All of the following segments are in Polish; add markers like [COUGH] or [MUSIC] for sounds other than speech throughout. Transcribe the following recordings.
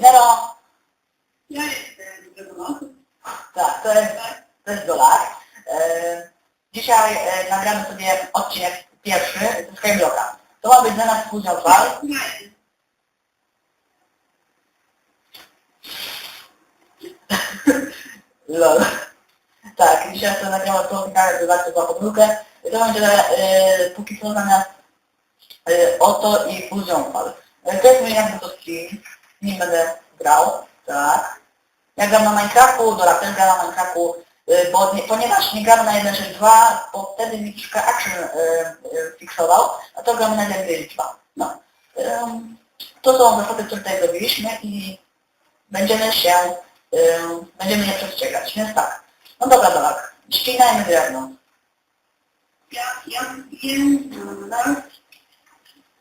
witam z tej strony Nero. Ja jestem. Tak, to jest, to jest dolar. E, dzisiaj e, nagramy sobie odcinek pierwszy z Skyblocka. To ma być dla nas wal. Nie. Lol. Tak, dzisiaj to gitarę, to zawsze za pomyłkę. To będzie e, póki co zamiast e, oto i wal. E, to jest mój jakby to stream. Nie będę grał, tak. Ja gram na Minecraftu, Dora też gra na Minecraftu, y, bo nie, ponieważ nie gram na 1.6.2, bo wtedy mi troszkę action y, y, fiksował, a to gramy na 1.2. No. Ym, to są zasady, które tutaj zrobiliśmy i będziemy się, będziemy je przestrzegać, więc tak. No dobra, dobra, ścinajmy drewno. Ja, ja wiem, no,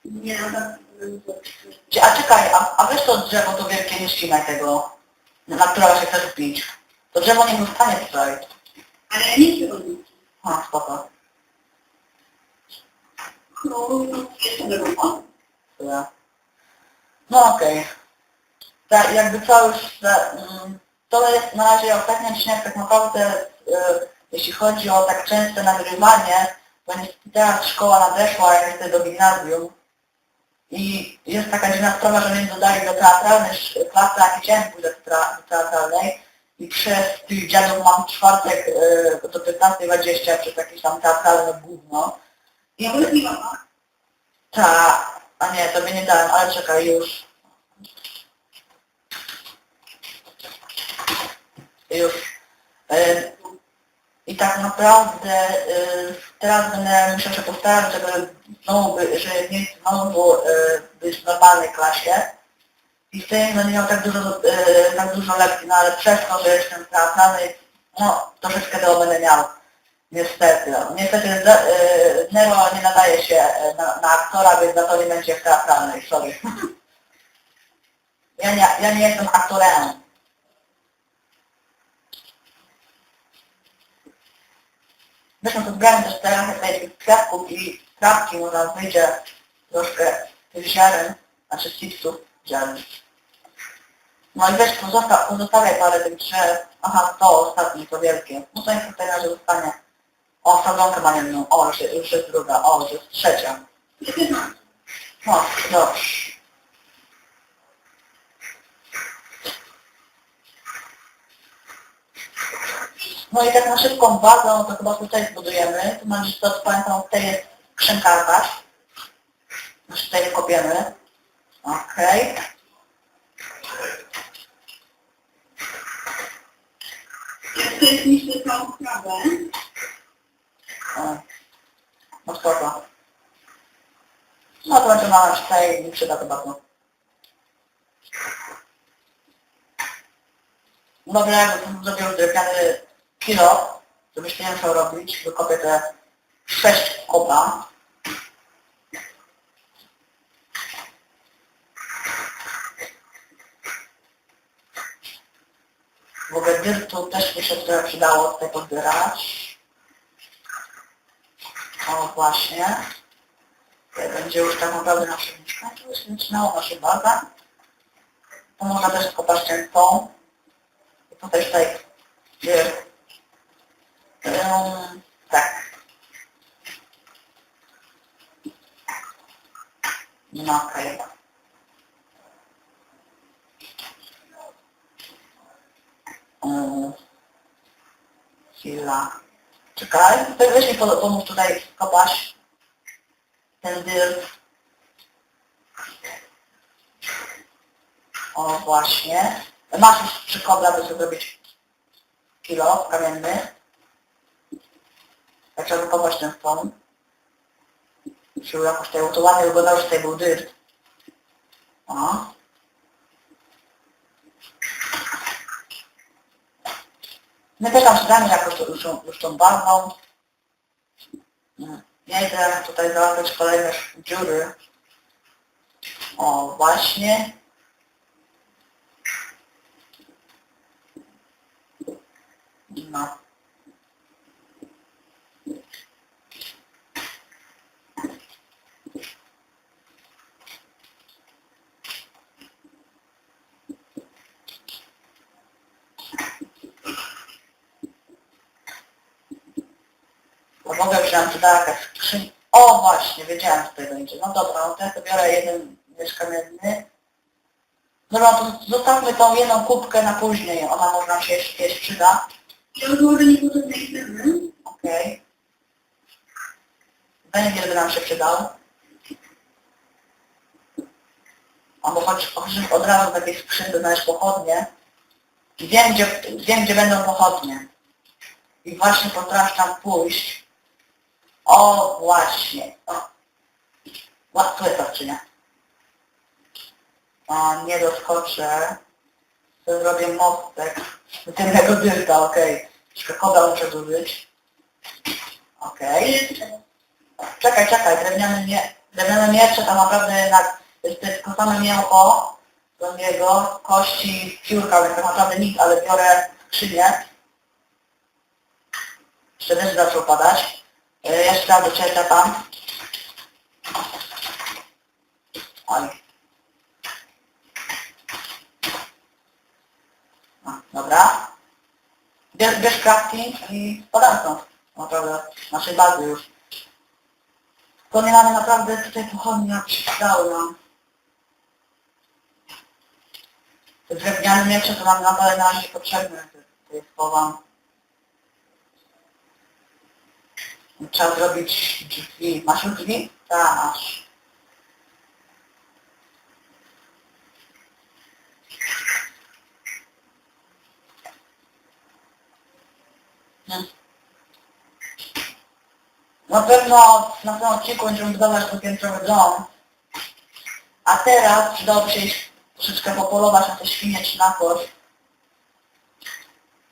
nie, no, A czekaj, a, a weź to drzewo, to wielkie, nie ścinaj tego, na które się chcesz wpić. To drzewo nie zostanie tutaj. ale ja nie robię. A, spoko. No. No okej. Tak, jakby co już, mm, to jest na razie ostatni odcinek tak naprawdę, y, jeśli chodzi o tak częste nagrywanie, bo niestety teraz szkoła nadeszła, ja jestem do gimnazjum i jest taka dziwna sprawa, że mnie dodali do teatralnej klasy, a chciałem pójść do, tra- do teatralnej i przez tych dziadów mam czwartek y, do 15.20 przez jakieś tam teatralne gówno. I Ja bym nie mama. ta, a nie, tobie nie dałem, ale czekaj już. Już. E, I tak naprawdę e, teraz będę musiał się postarać, żeby znowu, by, żeby mieć znowu e, być w normalnej klasie. I wtedy będę miał tak dużo, e, tak dużo lekcji, no ale przez to, że jestem teatralny, no troszeczkę tego będę miał. Niestety. no. Niestety Nero nie nadaje się e, na, na aktora, więc za to nie będzie w teatralnej, sorry. [LAUGHS] Ja nie, ja nie jestem aktorem. Zresztą to teraz tutaj tych kwiatków i trawki, może wyjdzie troszkę tych ziaren, znaczy chipsów ziaren. No i weź pozosta pozostawiaj parę tych drzew. Aha, to ostatnie, to wielkie. No to niech tutaj na razie zostanie. O, sadzonkę mam jedną. O, już, jest- już jest druga. O, już jest trzecia. [LAUGHS] No, dobrze. No i tak na szybką bazę, to chyba tutaj zbudujemy. Tu mam to pamiętam, tutaj jest skrzynkarka. Już tutaj je kopiemy. Okej. Ja też myślę całą sprawę. No spoko. No to będzie mała tutaj nie przyda to bardzo. Dobra, jakby zrobił drewniany kilo, żebyś nie musiał robić, wykopię te sześć kobla. W ogóle dyrtu też mi się trochę przydało tutaj pozbierać. O właśnie. Tutaj będzie już tak naprawdę nasze mieszkanie. Tu już zaczynało nasza baza. To można też skopać częstą. I tutaj tutaj jest. Um, tak. No okej. Okay. Um, chwila. Czekaj, to weź mi po- pomóż tutaj kopać ten dyrt. O właśnie. Masz już trzy kobla, by sobie zrobić kilo kamienny. Trzeba wykopać ten stąd. Żeby jakoś tutaj, bo to ładnie wyglądało, że tutaj był dyrt. O. My też tam sprzedamy jakoś to, już, już tą barwą. Ja idę tutaj załatwiać kolejne dziury. O, właśnie. No. Jakaś skrzyń. O właśnie, wiedziałem, że tutaj będzie. No dobra, no to ja biorę jeden miecz kamienny. Dobra, to zostawmy tą jedną kubkę na później, ona może nam się jeszcze przyda. Ja odłożę niepotrzebne itemy. Okej. Węgiel by nam się przydał. Albo choć, choć od razu w takiej skrzynce znaleźć pochodnie. Wiem gdzie, wiem, gdzie będą pochodnie. I właśnie potrafię tam pójść. O, właśnie. O. Łatwo jest to, czy nie? O, nie doskoczę. Zrobię mostek. Do tylnego dyrta, okej. Jeszcze koda muszę zużyć. Okej. Czekaj, czekaj, drewniane nie, drewniane miecze to naprawdę na, to jest tylko same mięcho do niego, kości, piórka, więc tak naprawdę nic, ale biorę skrzynię. Jeszcze deszcz zaczął padać. E, Jeszcze raz do ciebie tam. Oj. No, dobra. Bierz, bierz kratki i spadam stąd. Naprawdę, naszej bazy już. To nie mamy naprawdę tutaj pochodnia przydały nam. Te drewniane miecze to nam naprawdę na razie potrzebne. To jest słowa. Trzeba zrobić drzwi. Masz już drzwi? Tak, masz. Hmm. Na pewno na tym odcinku będziemy budować dwupiętrowy dom. A teraz przydałoby się iść troszeczkę popolować na te świnie czy na coś.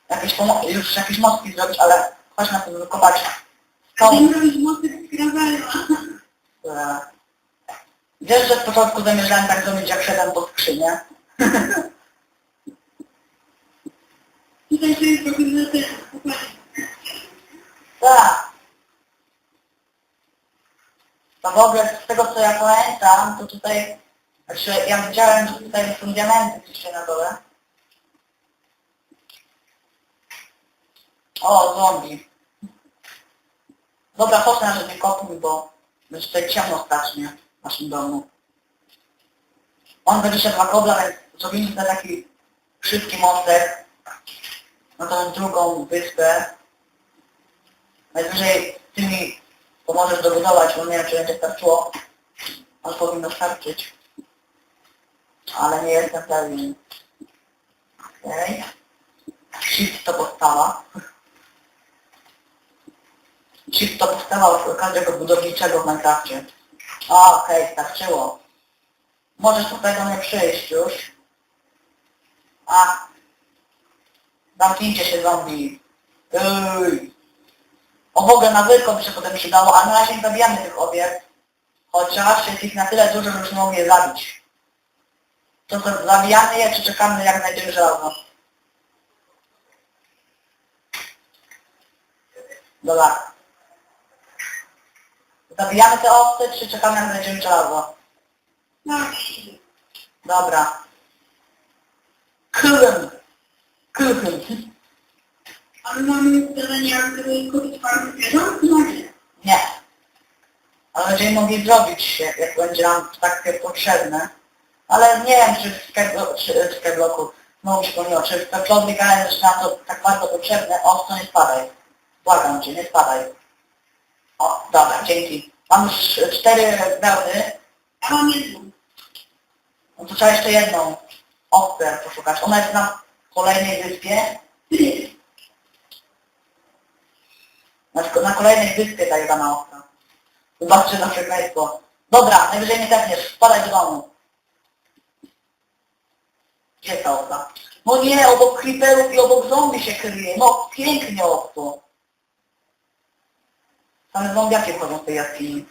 Jakieś już jakieś mostki zrobić, ale chodź na to wykopać tą, Zrobić mostek z gravela. e, Wiesz, że w początku zamierzałem tak zrobić jak szedłem po skrzynię. [LAUGHS] Tutaj to jest trochę za ten. Tak. To w ogóle z tego co ja pamiętam, to tutaj, znaczy ja widziałem, że tutaj są diamenty gdzieś na dole. O, zombie. Dobra, chodź na nie kopuj, bo będzie tutaj ciemno strasznie w naszym domu. On będzie się dwa kobla, więc zrobili sobie taki szybki mostek na tą drugą wyspę. Najwyżej ty mi pomożesz dobudować, bo nie wiem, czy będzie starczyło. Ale powinno starczyć. Ale nie jestem pewien. Okej. Shift to postawa. Shift to postawa u każdego budowniczego w Minecrafcie. A, okej, starczyło. Możesz tutaj do mnie przyjść już. A. Zamknijcie się zombie. Ej. O w ogóle na wykop się potem przydało, a na razie nie zabijamy tych owiec. Chociaż jest ich na tyle dużo, że byśmy mogli je zabić. To co, zabijamy je, czy czekamy jak znajdziemy żelazo? Dobra. Zabijamy te owce, czy czekamy jak żelazo? Tak. Dobra. Kuchen. Kuchen. Ale mamy zadanie, jakby kupić farmę zwierząt? Nie. Nie. Ale będziemy mogli zrobić, jak, jak będzie nam takie potrzebne. Ale nie wiem, czy w Skyblo- czy w znowu się pomyliło, czy w Peplowy jest na to tak bardzo potrzebne. O, to nie spadaj. Błagam Cię, nie spadaj. O, dobra, dzięki. Mam już cztery wełny, Ja mam jedną. no to trzeba jeszcze jedną owcę poszukać. Ona jest na kolejnej wyspie. Na, na kolejnej wyspie ta jebana owca. Zobaczcie na przekleństwo. Dobra, najwyżej nie tepniesz, spadaj do domu. Gdzie ta? No nie, obok creeperów i obok zombie się kryje. No pięknie owco. Same zombiaki wchodzą z tej jaskini.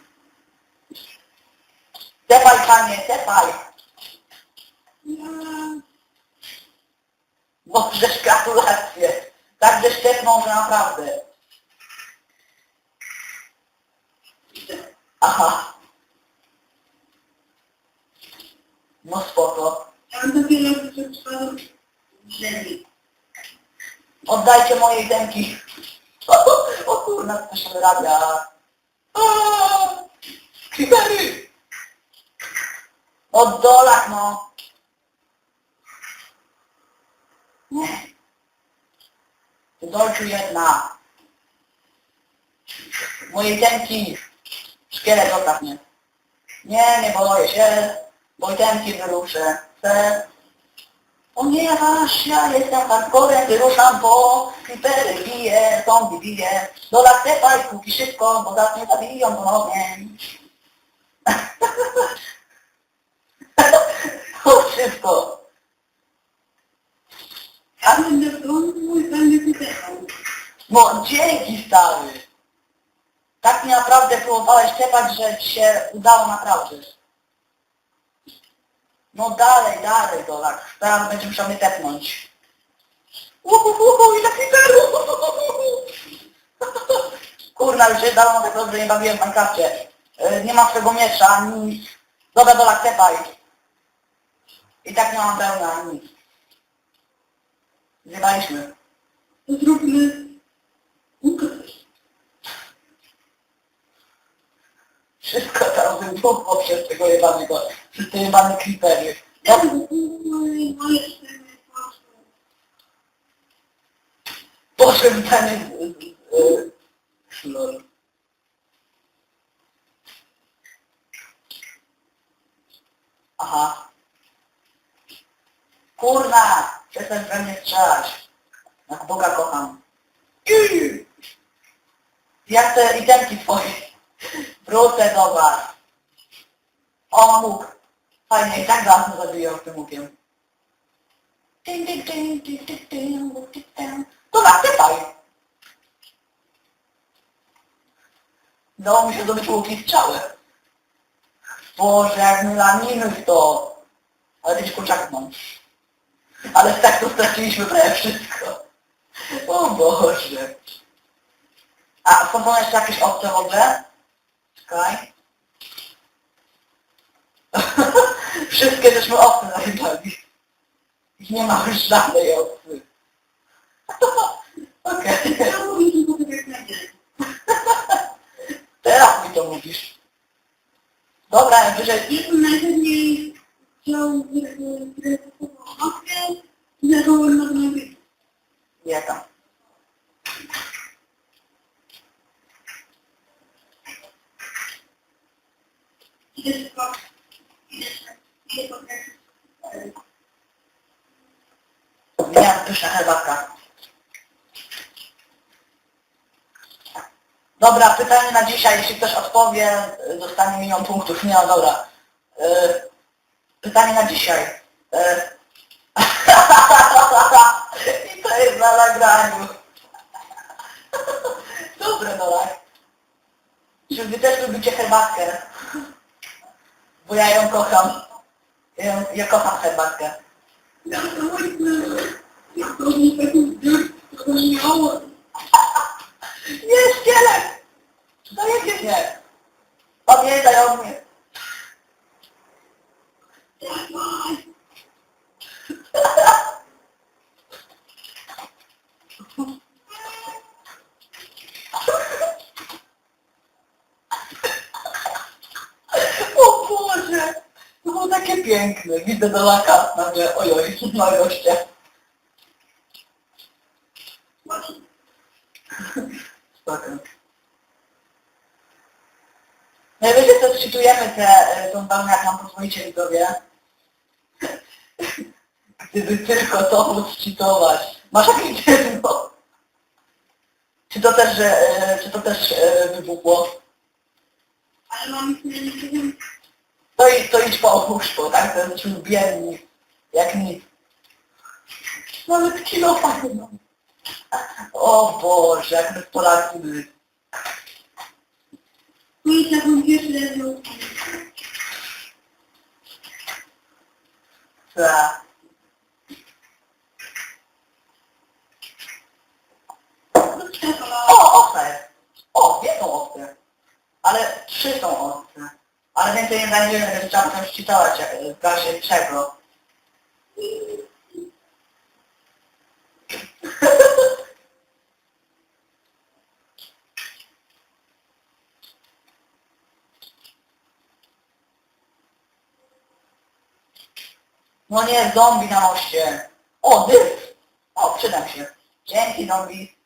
Tepaj, panie, tepaj. Ja... Możesz [LAUGHS] gratulacje. Tak, że sztepną, że naprawdę. Aha. No spoko. Ja dopiero w ziemi. Oddajcie moje demki o kurna, słyszę radia. Kritery! O dolach, no. Nie. Dolciu jedna. Moje tęki. Szkielet ostatnie. Nie, nie boję się. Moje tęki wyruszę. Chcę Ponieważ ja jestem hardcorem, wyruszam po creepery biję, zombie biję. Dola stepaj, kupi szybko, bo zaraz mnie zabiją ponownie. Chodź szybko. I będę pytał. No dzięki stary. Tak mi naprawdę próbowałeś tepać, że ci się udało naprawdę. No dalej, dalej Dolak. Teraz będzie musiał mnie tepnąć. Uhuhuhu, ile creeperów! [LAUGHS] Kurna, już się dawno tak dobrze nie bawiłem w Minecrafcie. Yy, Nie mam swego miecza, nic. Dobra, Dolak, tepaj. I tak nie mam pełna, nic. Zjebaliśmy. Zróbmy ukryć. Wszystko dwóch oprzez tego jebanego, przez te jebane creepery. Tak? Boże, zdanie... Lol. Aha. Kurwa! Przestań we mnie strzelać. Jak Boga kocham. Jak te itemki twoje. Wrócę do was. O, łuk. Fajnie, tak was zabiję z tym łukiem. Dyn, dyn, dyn, dyn, dyn, dyn, łuk, dyn. Dobra, sypaj. Udało mi się zdobyć łuki strzały. Boże, jak my na minus to. Ale gdzieś kurczak mam. Ale tak to straciliśmy prawie wszystko. O Boże. A są tam jeszcze jakieś opcje w ogóle? Czekaj. [LAUGHS] Wszystkie żeśmy osy najebali. I nie ma już żadnej osy. [LAUGHS] Okej. [LAUGHS] Teraz mi to mówisz. Dobra, najwyżej... Jestem najchętniej chciał zrealizować opcję, jaką mam na Nie tam. Dobra, pytanie na dzisiaj. Jeśli ktoś odpowie, dostanie milion punktów. Nie, no dobra. Y, Pytanie na dzisiaj. Y, [LAUGHS] I to jest na nagraniu. [LAUGHS] Dobre, dobra. Czy wy też lubicie herbatkę? Bo ja ją kocham. Ja, ja kocham herbatkę. Ja to. Nie, szkielet! Mnie! Pamiętaj o mnie! O Boże! To było takie piękne. Widzę do laka nagle, ojoj, ma gościa. Właśnie. Spoko. No i czytujemy tę e, tą jak nam pozwolicie widzowie. Gdyby tylko to móc czytować. Masz jakieś drewno? Czy to też, że, e, czy to też e, wybuchło? Ale mam nie. To idź, to idź pomóż, bo tak to jest już biedny, jak nic. Nawet kilo fajno. O Boże, jak my Polacy byli. No i tak mówisz, że no. O, ostre. O, dwie są ostre. Ale trzy są ostre. Ale więcej nie znajdziemy, więc trzeba tam szczytować w razie czego. No nie, zombie na moście. O, dysk. O, przydam się. Dzięki, zombie.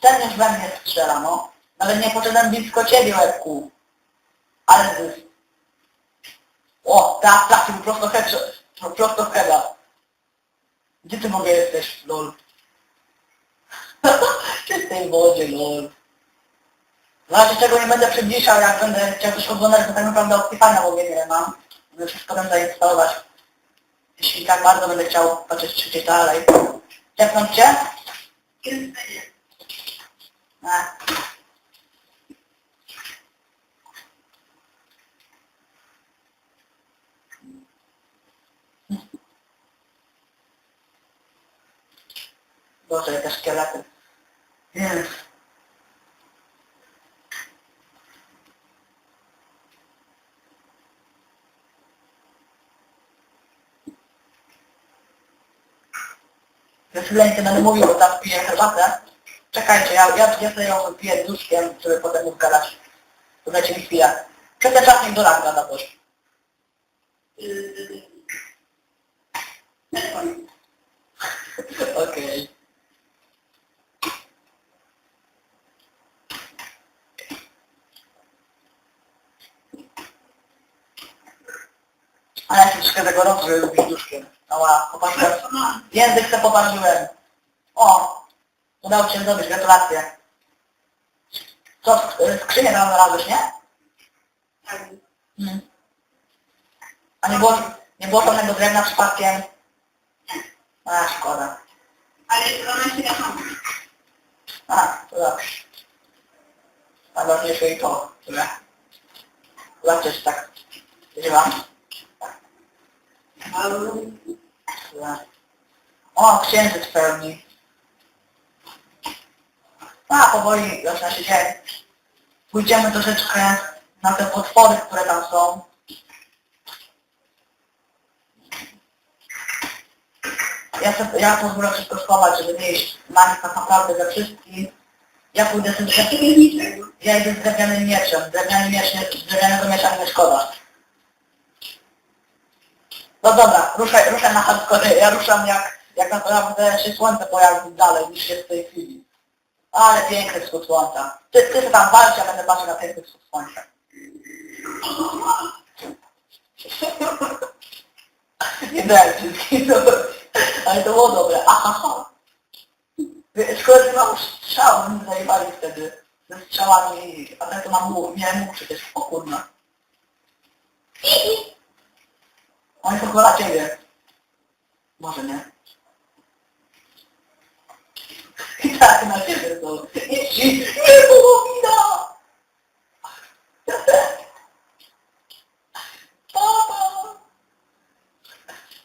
Ten już we mnie strzela, no. Nawet nie poszedłem blisko ciebie, łebku. Ale dysk. O, tak, trafił prosto headshot. Prosto heada. Gdzie ty mogę jesteś, lol? [LAUGHS] Czy w tej wodzie, lol? W razie czego nie będę przybliżał, jak będę chciał coś oglądać, to tak naprawdę Optifina w ogóle nie mam. Będę wszystko będę zainstalować. Jeśli tak bardzo będę chciał patrzeć czy gdzieś dalej. Ciepnąć cię? Jest pewnie. Nie. Boże, te szkielety. Więc... Nie będę mówił, bo tam piję herbatę. Czekajcie, ja, ja, ja sobie ją wypiję duszkiem, żeby potem móc gadać. To dajcie mi chwilę. Ten czas niech do nas gada coś. Yy, [LAUGHS] telefon. Ale ja się troszkę tego robię, żeby lubić duszkiem. Ała, popatrzyłem. A, Język se poparzyłem. O! Udało ci się zrobić, gratulacje. Co, sk- skrzynię tam znalazłeś, nie? tak. Hmm. A nie było, nie było żadnego drewna przypadkiem? A, szkoda. Ale ona się da. A, to dobrze. Najważniejsze i to, tyle. Zobaczcie, tak działa. O, księżyc pełni. A, powoli zaczyna się dzień. Pójdziemy troszeczkę na te potwory, które tam są. Ja, sobie, ja pozwolę wszystko schować, żeby nie iść na nich tak naprawdę ze wszystkich. Ja pójdę z niczego. ja idę z drewnianym mieczem. Drewniany miecz drewnianego miecza nie szkoda. No dobra, ruszaj, ruszaj na hardcore. Ja ruszam jak, jak naprawdę się słońce pojawi dalej niż jest w tej chwili. Ale piękny wschód słońca. Ty, ty się tam walcz, ja będę patrzył na piękny wschód słońca. [LAUGHS] Nie dałem wszystkich, [LAUGHS] no, ale to było dobre. [LAUGHS] Aha. Szkoda, że mam strzał, bym zajebali wtedy. Ze strzałami, a tak to mam łuk, miałem łuk przecież, o kurna. Są chyba na ciebie. Może nie. I tak na ciebie są. Nie ci, nie było wina! Papa!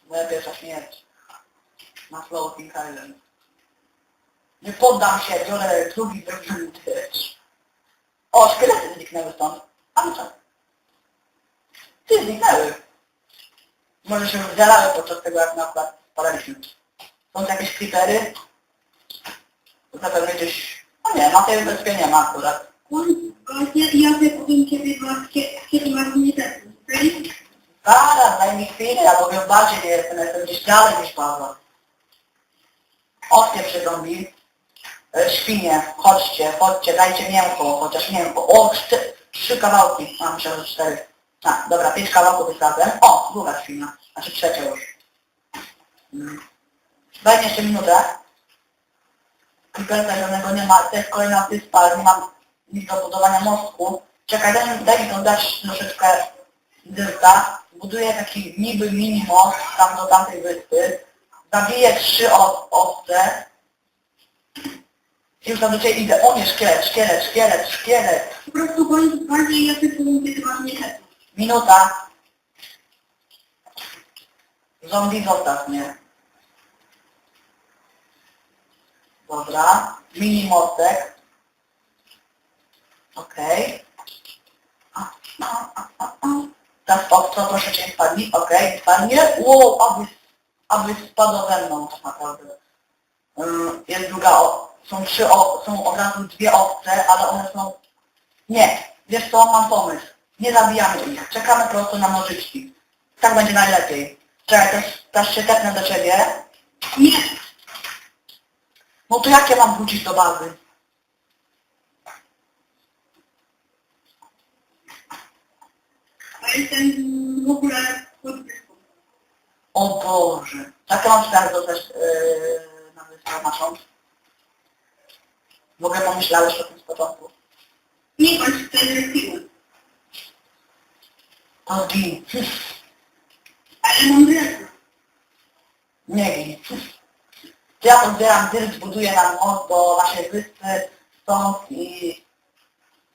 Moja pierwsza śmierć. Na Floating Island. Nie poddam się, biorę drugi drewniany też. O, szkielety zniknęły stąd. A no co? Ty zniknęły. Może się wzdalały podczas tego, jak na przykład spadaliśmy. Są tu jakieś? To zapewne gdzieś... No nie, na tej wyspie nie ma akurat. Właśnie ja sobie powiem ciebie, kiedy masz ten. Zaraz, daj mi chwilę, ja powiem bardziej nie jestem, jestem gdzieś dalej niż Paweł. Ostie przy zombie. E, Świnie, chodźcie, chodźcie, dajcie mięcho, chociaż mięcho. O, czty, trzy kawałki. Myślę, że cztery. A, dobra, pięć kawałków wysadzę. O, druga świnia. Znaczy trzecia już. Mm. Daj mi jeszcze minutę. Creepersa żadnego nie ma, to jest kolejna wyspa, ale nie mam nic do budowania mostku. Czekaj, daj, daj mi to dać troszeczkę dyrka. Buduję taki niby mini most tam do tamtej wyspy. Zabiję trzy owce. Już tam do Ciebie idę. O nie, szkielet, szkielet, szkielet, szkielet. Po prostu bądź bardziej ja sobie powiem, kiedy masz mnie ten. Minuta. Zombie zostaw mnie. Dobra. Mini mostek. Okej. A. Teraz ostro proszę Cię spadli. Okej, nie spadnie. Wow, aby, aby spadł ze mną tak naprawdę. Ym, Jest druga, o- są trzy, o- są od razu dwie opcje, ale one są... Nie, wiesz co, mam pomysł. Nie zabijamy ich, czekamy po prostu na nożyczki. Tak będzie najlepiej. Czekaj, też, też się tepnę do ciebie. Nie. No to jak ja mam wrócić do bazy? A jestem w ogóle pod wyspą. O Boże. Tak mam teraz dostać yy, na wyspę naszą. W ogóle pomyślałeś o tym z początku. Nie bądź wtedy siły. To gin. Ale mam drewno. Nie. To ja pozbieram dyrt, buduję nam most do naszej wyspy stąd i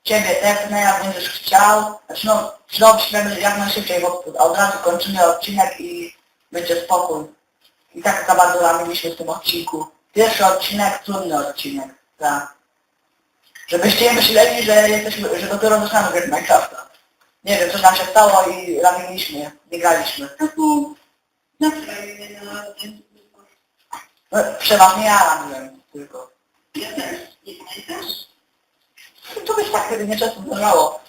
ciebie tepnę, jak będziesz chciał. Znaczy no, zrobimy jak najszybciej, bo od razu kończymy odcinek i będzie spokój. I tak za bardzo ramiliśmy w tym odcinku. Pierwszy odcinek, trudny odcinek. Tak. Żebyście nie myśleli, że jesteśmy, że dopiero zaczynamy grać Minecrafta. Nie wiem, coś nam się stało i na ten No, przeważnie ja ramiłem tylko. Ja też. Nie pamiętasz? To by się tak wtedy nieczęsto zdarzało.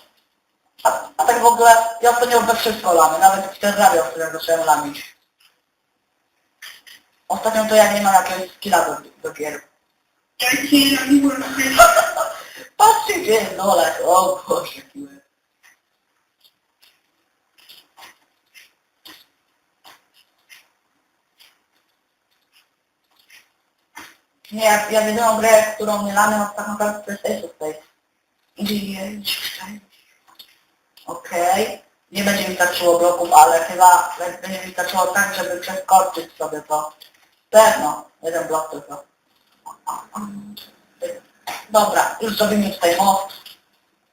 A, a tak w ogóle, ja ostatnio we wszystko lamy, nawet w ten radio, w którym zacząłem lamić. Ostatnio to ja nie mam jakiegoś skilla do, do gier. Ja dzisiaj robiłam [LAUGHS] Patrzcie gdzie jest dole, o Boże, jaki Nie, ja, ja jedyną grę, którą nie lamy, tak naprawdę to jest Ace of Spades. Idzie jeść, Okej. Nie będzie mi starczyło bloków, ale chyba będzie mi starczyło tak, żeby przeskoczyć sobie to. Pewno, jeden blok tylko. Dobra, już zrobimy tutaj most,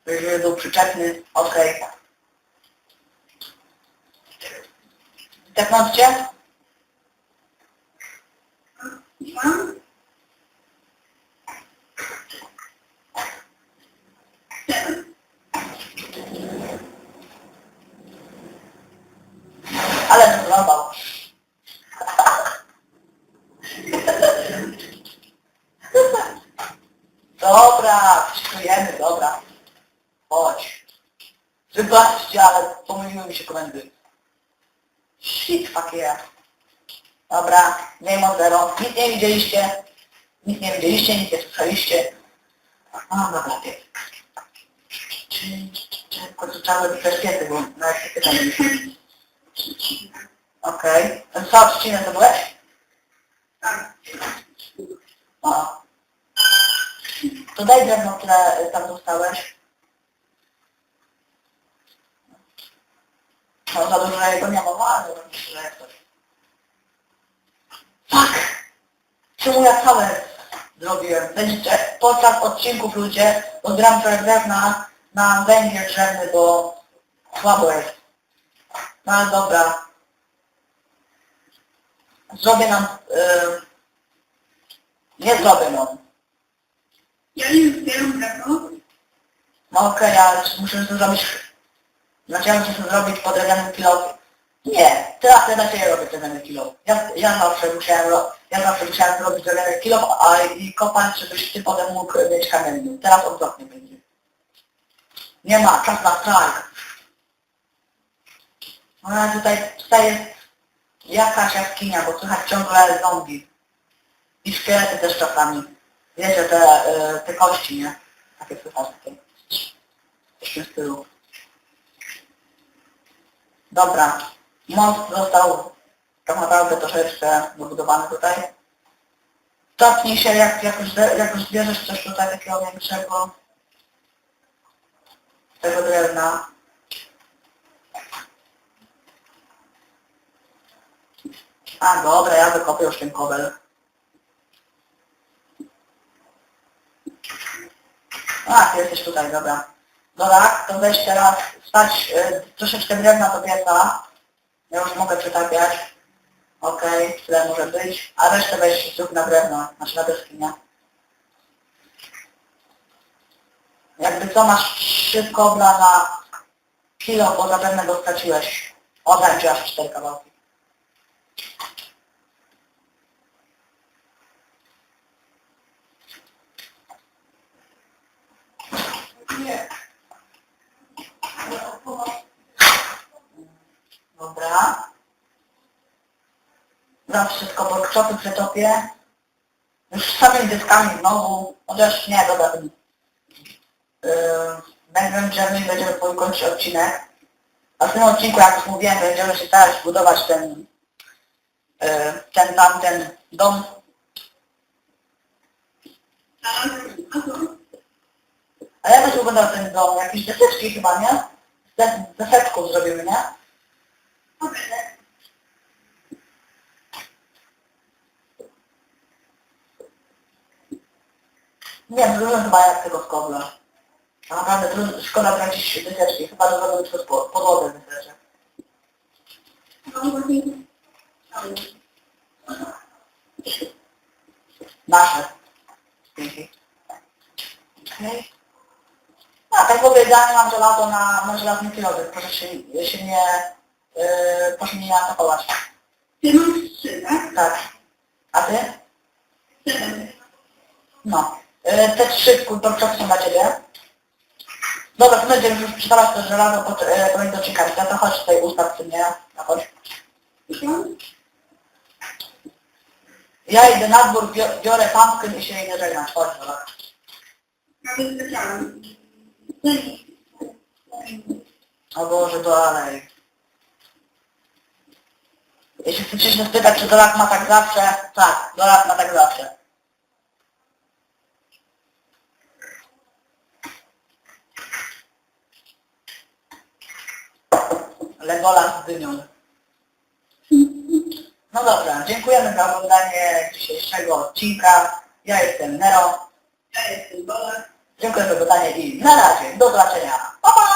żeby był przyczepny, okej. Tepnąć cię? Mam? Ale zrąbał. Dobra, przyjmujemy, dobra. Chodź. Wybaczcie, ale pomyliły mi się komendy. Shit, fuck yeah. Dobra, game on zero. Nic nie widzieliście. Nic nie widzieliście, nic nie słyszeliście. A, dobra, ty. Czy, czy, w końcu trzeba zrobić też kiedy, bo na jakie pytanie Okej. Ten cały odcinek to byłeś? Tak. O. To daj drewno, które tam dostałeś. No za dużo jego nie mam, ale myślę, że coś. Fuck! Czemu ja całe zrobiłem? Będziecie podczas odcinków ludzie, odbieram trochę drewna na węgiel drzewny, bo słabo jest. No ale dobra. Zrobię nam... Yy, nie zrobię no. Ja nie zbieram drewno. No okej, ale muszę to zrobić... Znaczy ja muszę to zrobić pod drewnianym kilo. Nie, teraz ja na robię drewniany kilo. Ja, ja zawsze musiałem ro... ja zawsze musiałem zrobić drewniany kilo, a i kopać, żebyś ty potem mógł mieć kamienny. Teraz odwrotnie będzie. Nie ma, czas na strajk. No ale tutaj, tutaj jest jakaś jaskinia, bo słychać ciągle zombie. I szkielety też czasami. Wiecie, te, y, te kości, nie? Takie słychać, takie. Coś w stylu. Dobra. Most został tak naprawdę troszeczkę dobudowany tutaj. Cofnij się, jak, jak, już, jak już zbierzesz coś tutaj takiego większego. Tego drewna. A, dobra, ja wykopię już ten kobel. A, ty jesteś tutaj, dobra. Dobra, to weź teraz stać y, troszeczkę drewna do pieca. Ja już mogę przytapiać. Okej, tyle może być. A resztę weź zrób na drewno, znaczy na deski, nie? Jakby co masz trzy kobla na kilo, bo zapewne go straciłeś. Oddam ci aż cztery kawałki. Nie. Dobra. Za wszystko workshopy przetopię. Już z samymi dyskami znowu. Chociaż nie, dobra. Yy, będziemy drzewni, będziemy kończyć odcinek. A w tym odcinku, jak już mówiłem, będziemy się starać budować ten, yy, ten nam, ten dom. Tak a co? A jak będzie wyglądał ten dom? Jakieś deseczki chyba, nie? Z deseczków zrobimy, nie? Okej. Nie zrobiłem chyba jak tego z kobla. A naprawdę trudno, szkoda tracić deseczki. Chyba do zrobić tylko po- podłogę deseczek. Nasze. Okej. A tak w ogóle idealnie mam żelazo na, na żelazny kilometr. Proszę się, się nie, yy, proszę mnie nie atakować. Ty masz trzy, tak? Tak. A ty? No. Yy, te trzy kurczaki są dla ciebie. Dobra, to będziemy już sprzedawać to żelazo pod, yy, pod do ciekawe. To chodź tutaj ustaw przy mnie. No chodź. Ja idę na dwór, bio- biorę pumpkin i się idę żegnać. Chodź, dobra. Nawet specjalny. O Boże, dalej. Jeśli chcecie się spytać, czy Dolak ma tak zawsze, tak, Dolak ma tak zawsze. Legolas z. No dobra, dziękujemy za oglądanie dzisiejszego odcinka. Ja jestem Nero. Ja jestem Bola. Dziękuję za oglądanie i na razie, do zobaczenia. Pa, pa!